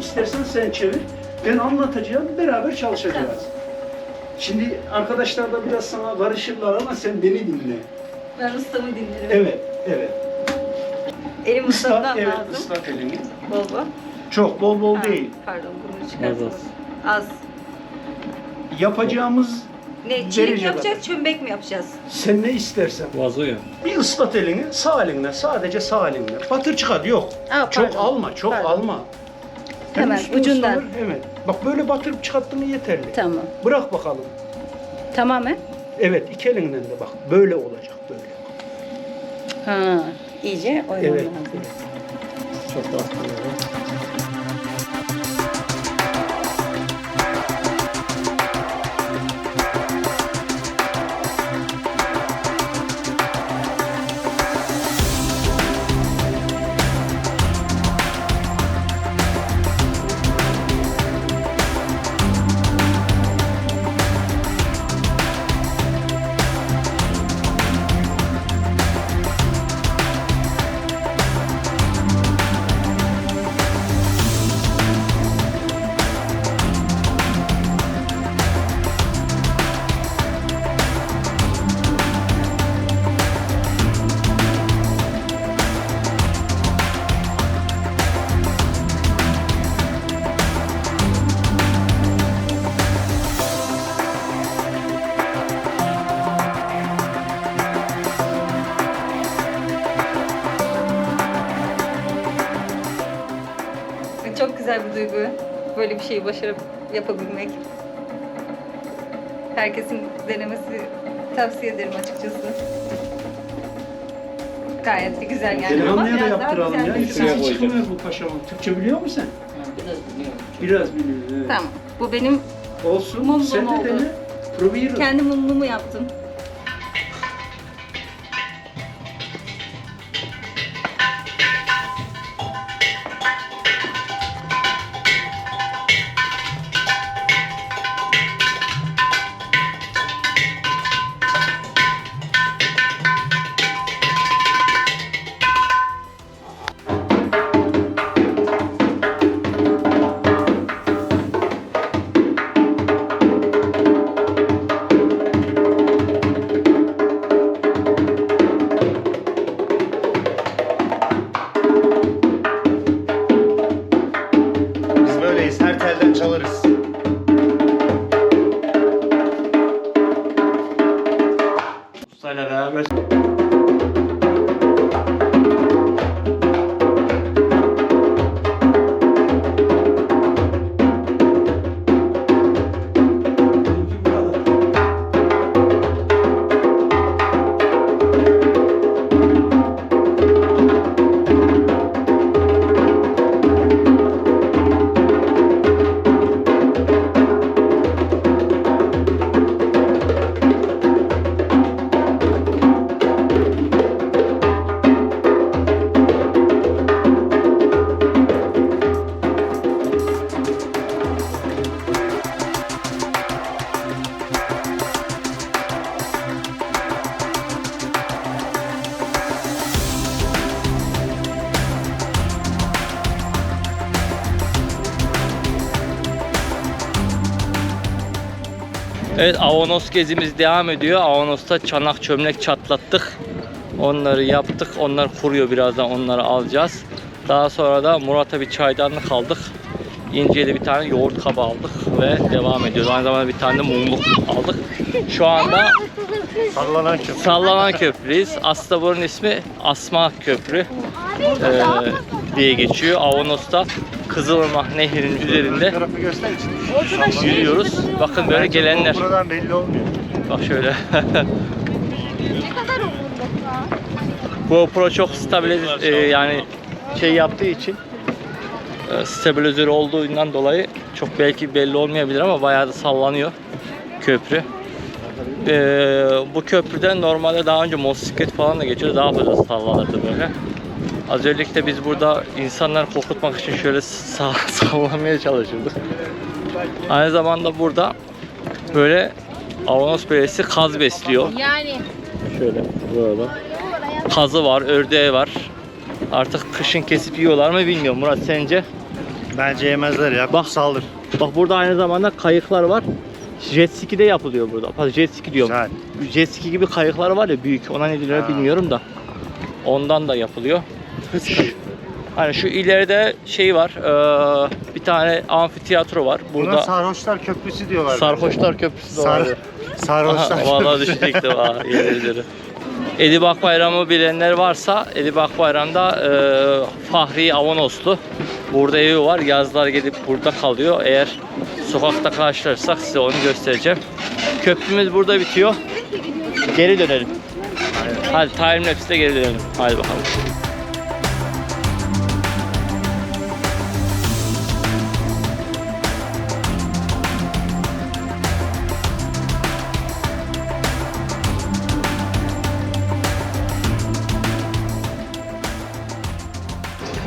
istersen sen çevir. Ben anlatacağım, beraber çalışacağız. Şimdi arkadaşlar da biraz sana karışırlar ama sen beni dinle. Ben ustamı dinlerim. Evet, evet. Elim ıslatmam evet, lazım. ıslat elini. Bol bol. Çok bol bol Ha, değil. Pardon bunu çıkartalım. Az Az. Yapacağımız, Ne? Mi yapacağız, çömbek mi yapacağız? sen ne istersen. Vazo ya. Bir ıslat elini, sağ elinle, sadece sağ elinle. Batır çıkart, yok. Aa, çok pardon. alma, çok Pardon. alma. Hem Hemen, üstünü ucundan. ıslanır, Evet. Bak böyle batırıp çıkarttın yeterli. Tamam. Bırak bakalım. Tamamen? Evet, iki elinden de bak. Böyle olacak, böyle. Ha, iyice oymam Evet. lazım. evet. Çok rahat. Çok güzel bir duygu. Böyle bir şeyi başarıp yapabilmek. Herkesin denemesi tavsiye ederim açıkçası. Gayet de güzel yani ama Delikanlıya da biraz daha yaptıralım ya. güzel Hiç Şuraya koyacağım. çıkmıyor bu paşamın. Türkçe biliyor musun sen? Biraz biliyorum. Biraz biliyorum. Evet. Tamam. Bu benim Olsun. Mumlum sen de oldu. dene. Probieren. kendi mumlumu yaptım. Evet Avanos gezimiz devam ediyor. Avanos'ta çanak çömlek çatlattık. Onları yaptık. Onlar kuruyor birazdan onları alacağız. Daha sonra da Murat'a bir çaydanlık aldık. İnce'ye de bir tane yoğurt kabı aldık ve devam ediyoruz. Aynı zamanda bir tane de mumluk aldık. Şu anda Sallanan köprü. Sallanan Köprü'deyiz. Aslında buranın ismi Asma Köprü eee, diye geçiyor. Avanos'ta Kızılırmak Nehri'nin üzerinde Tarafı göster için. yürüyoruz. Bakın böyle gelenler. Buradan belli olmuyor. Bak şöyle. Ne kadar? GoPro çok stabilize e, yani şey yaptığı için e, stabilizör olduğundan dolayı çok belki belli olmayabilir ama bayağı da sallanıyor köprü. E, bu köprüden normalde daha önce motosiklet falan da geçiyordu. Daha fazla sallanırdı böyle. Az öncelikle biz burada insanları korkutmak için şöyle sağ, sallamaya çalışırdık. Aynı zamanda burada böyle Avanos Belediyesi kaz besliyor. Yani Şöyle böyle. Kazı var, ördeği var. Artık kışın kesip yiyorlar mı bilmiyorum. Murat sence? Bence yemezler ya. Bak. Saldır. Bak burada aynı zamanda kayıklar var. Jet ski de yapılıyor burada. Jet ski diyorum. Güzel. Jet ski gibi kayıklar var ya büyük. Ona ne diyorlar bilmiyorum da. Ondan da yapılıyor. Hani şu ileride şey var. eee, bir tane amfiteyatro var. Buna Burada Sarhoşlar Köprüsü diyorlar. Sarhoşlar Köprüsü de Sar vardı. Sarhoşlar Aha, Vallahi Köprüsü. düşecektim ha yemin ederim. Edibak Bayramı bilenler varsa Edibak Bayram'da e, Fahri Avanoslu. Burada evi var. Yazlar gidip burada kalıyor. Eğer sokakta karşılarsak size onu göstereceğim. Köprümüz burada bitiyor. Geri dönelim. Hadi time lapse'de geri dönelim. Hadi bakalım.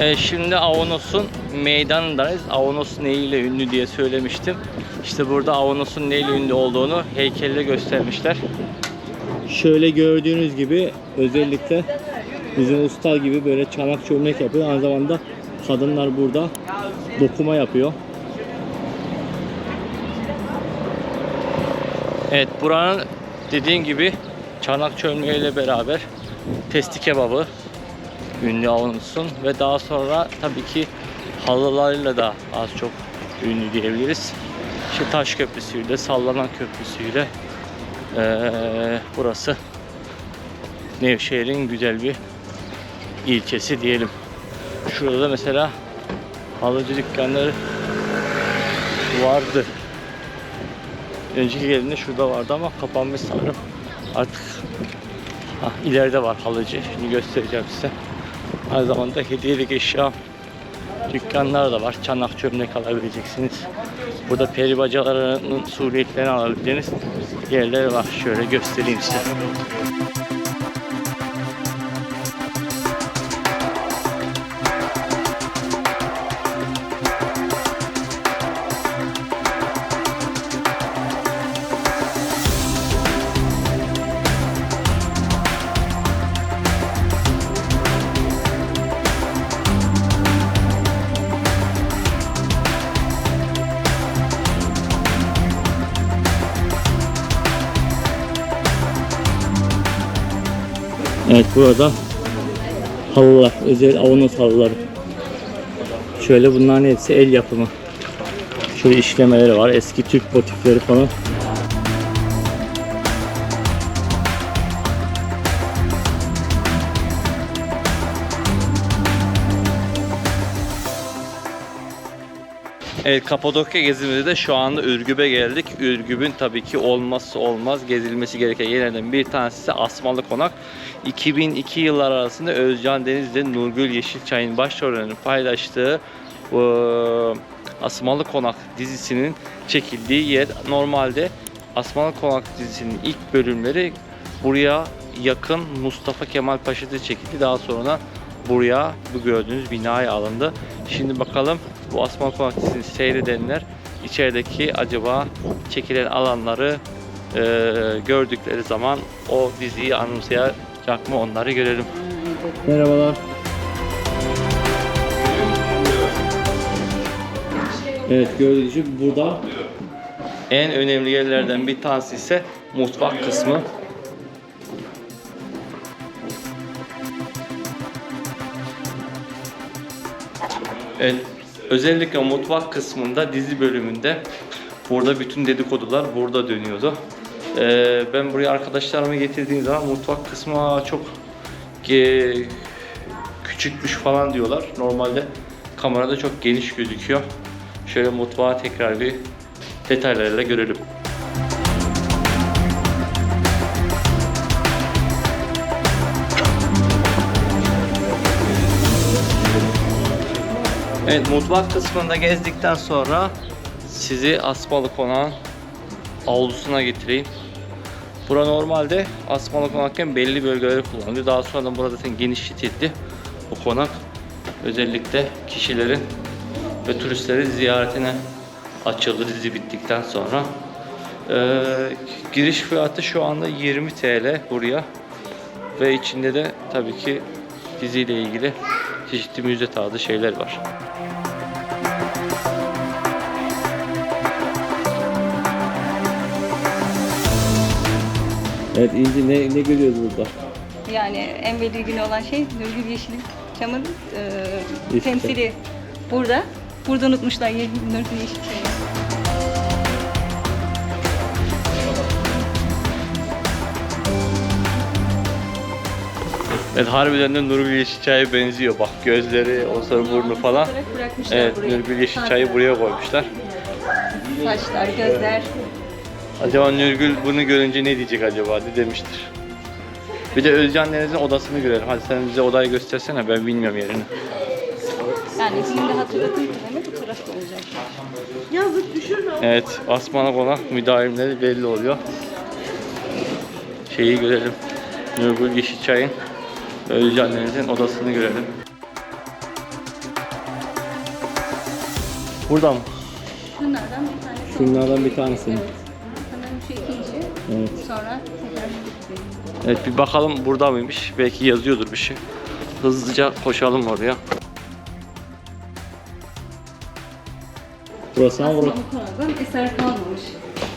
E, şimdi Avanos'un meydanındayız. Avanos neyle ünlü diye söylemiştim. İşte burada Avanos'un neyle ünlü olduğunu heykelle göstermişler. Şöyle gördüğünüz gibi özellikle bizim usta gibi böyle çanak çömlek yapıyor. Aynı zamanda kadınlar burada dokuma yapıyor. Evet buranın dediğim gibi çanak çömleğiyle beraber testi kebabı, ünlü olsun ve daha sonra tabii ki halılarıyla da az çok ünlü diyebiliriz. İşte taş köprüsüyle, sallanan köprüsüyle eee, burası Nevşehir'in güzel bir ilçesi diyelim. Şurada da mesela halıcı dükkanları vardı. Önceki geldiğinde şurada vardı ama kapanmış sanırım. Artık ah, ileride var halıcı. Şimdi göstereceğim size. Aynı zamanda hediyelik eşya dükkanlar da var. Çanak çömlek alabileceksiniz. Burada peri bacalarının suriyetlerini alabileceğiniz yerler var. Şöyle göstereyim size. Evet burada halılar, özel Avanos halıları. Şöyle bunların hepsi el yapımı. Şöyle işlemeleri var, eski Türk motifleri falan. Evet Kapadokya gezimizde de şu anda Ürgüp'e geldik. Ürgüp'ün tabii ki olmazsa olmaz gezilmesi gereken yerlerden bir tanesi ise Asmalı Konak. 2002 yıllar arasında Özcan Deniz ile Nurgül Yeşilçay'ın başrollerini paylaştığı bu Asmalı Konak dizisinin çekildiği yer. Normalde Asmalı Konak dizisinin ilk bölümleri buraya yakın Mustafa Kemal Paşa'da çekildi. Daha sonra buraya bu gördüğünüz binaya alındı. Şimdi bakalım bu Asmalı Konak dizisini seyredenler içerideki acaba çekilen alanları e, gördükleri zaman o diziyi anımsayacak mı onları görelim. Merhabalar. Evet gördüğünüz gibi burada en önemli yerlerden bir tanesi ise mutfak kısmı. Evet, özellikle mutfak kısmında dizi bölümünde burada bütün dedikodular burada dönüyordu. Ee, ben buraya arkadaşlarımı getirdiğim zaman mutfak kısmı "Aa, çok ge- küçükmüş falan diyorlar. Normalde kamerada çok geniş gözüküyor. Şöyle mutfağı tekrar bir detaylarıyla görelim. Evet mutfak kısmında gezdikten sonra sizi Asmalı Konağın avlusuna getireyim. Bura normalde Asmalı Konak'ken belli bölgeleri kullanılıyor. Daha sonra da burada zaten genişletildi. Bu konak özellikle kişilerin ve turistlerin ziyaretine açıldı dizi bittikten sonra. Ee, giriş fiyatı şu anda 20 TL buraya ve içinde de tabii ki diziyle ilgili çeşitli müze tarzı şeyler var. Evet İnci ne, ne görüyoruz burada? Yani en belirgin olan şey Nurgül Yeşilçam'ın e, Yeşilçam. temsili burada. Burada unutmuşlar Ye- Nurgül Yeşilçam'ı. Evet harbiden de Nurgül Yeşilçay'a benziyor. Bak gözleri, o sonra burnu falan. Bırakmışlar Evet buraya. Nurgül Yeşilçay'ı buraya koymuşlar. Saçlar, gözler. Acaba Nurgül bunu görünce ne diyecek acaba ne demiştir. Bir de Özcan Deniz'in odasını görelim. Hadi sen bize odayı göstersene ben bilmiyorum yerini. Yani şimdi hatırlatayım size bu tarafta olacak. Evet Asmanak olan müdavimleri belli oluyor. Şeyi görelim. Nurgül Yeşilçay'ın Özcan Deniz'in odasını görelim. Burada mı? Şunlardan bir tanesi. Şunlardan bir tanesi. Evet. Evet. Sonra tekrar Evet bir bakalım burada mıymış. Belki yazıyordur bir şey. Hızlıca koşalım oraya. Burası ama Aslında bu konudan eser kalmamış.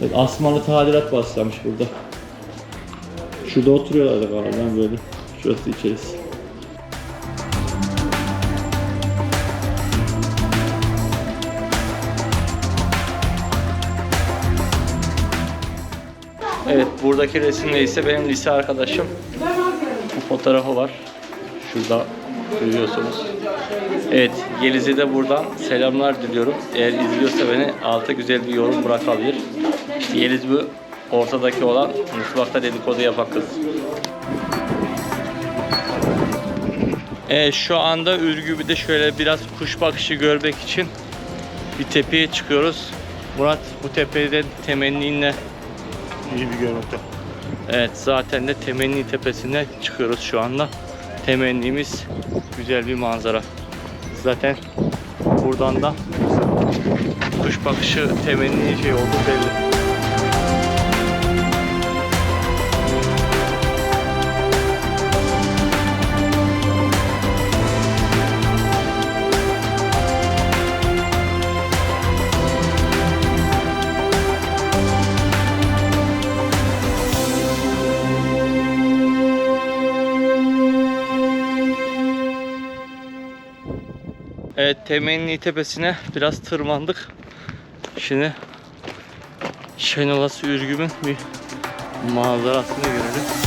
Evet, Asmalı tadilat başlamış burada. Şurada oturuyorlardı galiba böyle. Şurası içerisi. Evet buradaki resimde ise benim lise arkadaşım. Bu fotoğrafı var. Şurada görüyorsunuz. Evet Yeliz'e de buradan selamlar diliyorum. Eğer izliyorsa beni alta güzel bir yorum bırakabilir. İşte Yeliz bu ortadaki olan mutfakta dedikodu yapan kız. Evet şu anda Ürgüp'te şöyle biraz kuş bakışı görmek için bir tepeye çıkıyoruz. Murat bu tepeden temenninle İyi bir görüntü. Evet zaten de Temenni Tepesi'ne çıkıyoruz şu anda. Temennimiz güzel bir manzara. Zaten buradan da kuş bakışı temenni şey oldu belli. Evet Temenni Tepesi'ne biraz tırmandık. Şimdi Şenolası Ürgüp'ün bir manzarasını görelim.